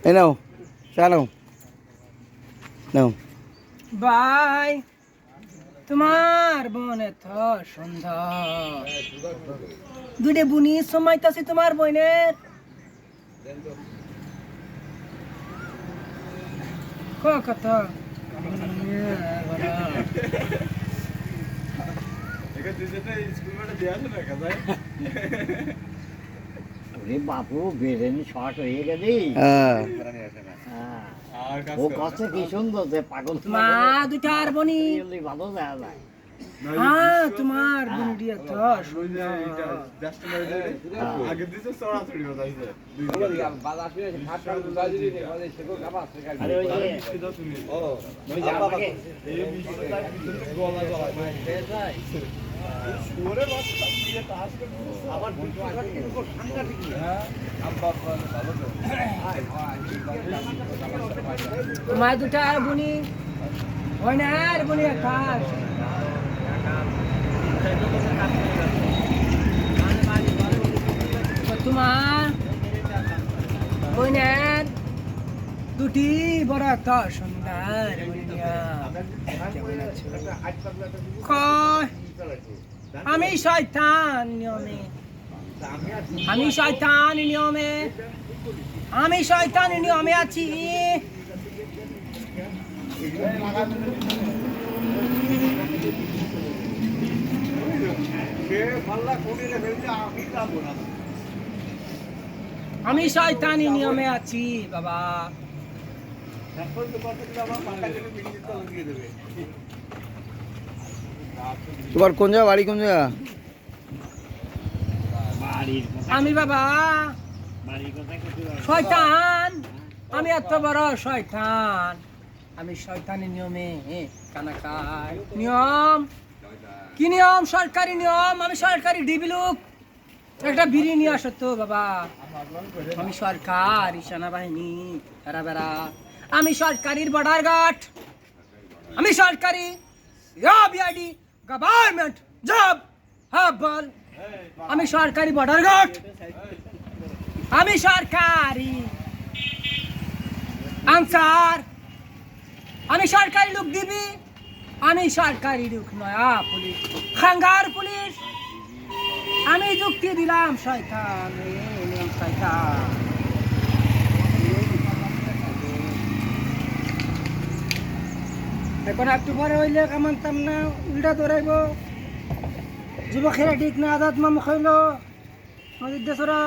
এই নাও চা নাও। নাও। ভাই তোমার বোন এত সুন্দর। দুইটা বুনি সময়তাছি তোমার বোনের ক কত ওরে বাপু বেরেনি শর্ট হয়ে গেলি হ্যাঁ। হ্যাঁ। ও কষ্ট কি সুন্দর যে পাগল। মা দুটার বনি। ভালো যায়। হ্যাঁ তোমার সুন্দর আগে দিছে চড়াচড়ি বাজাইছে আরে সাংঘাতিক হ্যাঁ। বুনি। বোনের বুনি একটা তোমার দুটি আমি শয়তান নিয়মে। আমি শয়তান নিয়মে। আমি শয়তান নিয়মে আছি। পাল্লা কোণে ফেলছে আমি যাব না। আমি শয়তানি নিয়মে আছি বাবা। তোমার কোন জায়গা বাড়ি কোন জায়গা? আমি বাবা। শয়তান। আমি এত বড় শয়তান। আমি শয়তানি নিয়মে কানা খাই নিয়ম। কি নিয়ম? সরকারি নিয়ম। আমি সরকারি ডিবি লোক। একটা বিড়ি নিয়ে আসো তো, বাবা। আমি সরকারি সেনাবাহিনী, বেড়া বেড়া। আমি সরকারির বর্ডার গার্ড। আমি সরকারি বিআইডি গভর্নমেন্ট জব হ্যাঁ বল। আমি সরকারি বর্ডার গার্ড। আমি সরকারি আনসার। আমি সরকারি লোক দিবি। আমি সরকারি লোক নয়া পুলিশ। খাঙ্গার পুলিশ। আমি যুক্তি দিলাম, শয়তান এখন একটু পরে হইলে কামানতাম না, উল্টা দৌড়াইব যুবকেরা ঠিক না আদাত মাম খাইল। নদীর দেশরা